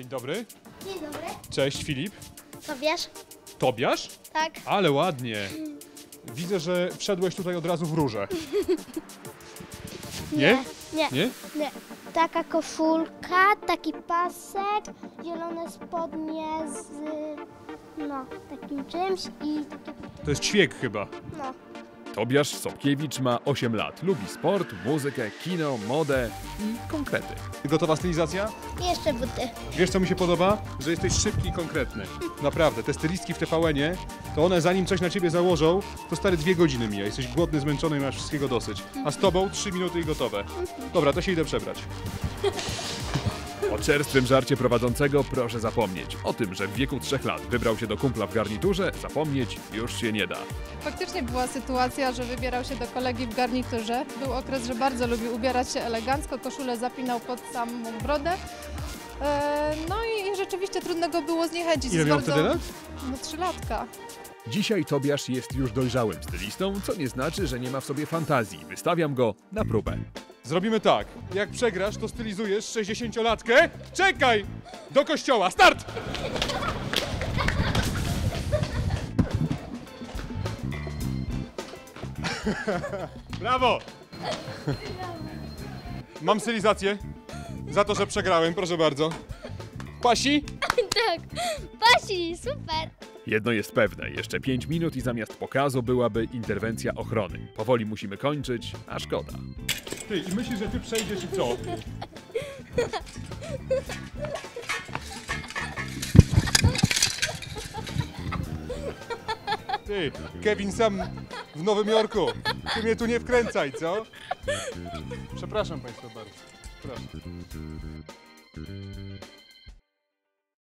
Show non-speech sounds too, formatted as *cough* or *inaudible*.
Dzień dobry. Dzień dobry. Cześć Filip. Co wiesz? Tobiasz? Tak. Ale ładnie. Widzę, że wszedłeś tutaj od razu w róże. Nie? Nie. Nie? Nie. Taka koszulka, taki pasek, zielone spodnie z no, takim czymś i takie To jest ćwiek chyba. no. Tobiasz Sobkiewicz ma 8 lat. Lubi sport, muzykę, kino, modę i konkrety. Gotowa stylizacja? Jeszcze buty. Wiesz co mi się podoba? Że jesteś szybki i konkretny. Naprawdę, te stylistki w TVN-ie, to one zanim coś na ciebie założą, to stary dwie godziny mija. Jesteś głodny, zmęczony i masz wszystkiego dosyć. A z tobą trzy minuty i gotowe. Dobra, to się idę przebrać. O czerstwym żarcie prowadzącego proszę zapomnieć. O tym, że w wieku 3 lat wybrał się do kumpla w garniturze, zapomnieć już się nie da. Faktycznie była sytuacja, że wybierał się do kolegi w garniturze. Był okres, że bardzo lubił ubierać się elegancko, koszulę zapinał pod samą brodę. E, No i, i rzeczywiście trudno go było zniechęcić. Ile Z miał bardzo- wtedy lat? No trzylatka. Dzisiaj Tobiasz jest już dojrzałym stylistą, co nie znaczy, że nie ma w sobie fantazji. Wystawiam go na próbę. Zrobimy tak. Jak przegrasz, to stylizujesz 60-latkę. Czekaj! Do kościoła. Start! *laughs* Brawo! Mam stylizację. Za to, że przegrałem, proszę bardzo. Pasi? *laughs* Tak. Pasi, super. Jedno jest pewne, jeszcze 5 minut i zamiast pokazu byłaby interwencja ochrony. Powoli musimy kończyć, a szkoda. Ty, i myślisz, że ty przejdziesz i co? Ty, Kevin sam w Nowym Jorku. Ty mnie tu nie wkręcaj, co? Przepraszam Państwa bardzo. Przepraszam.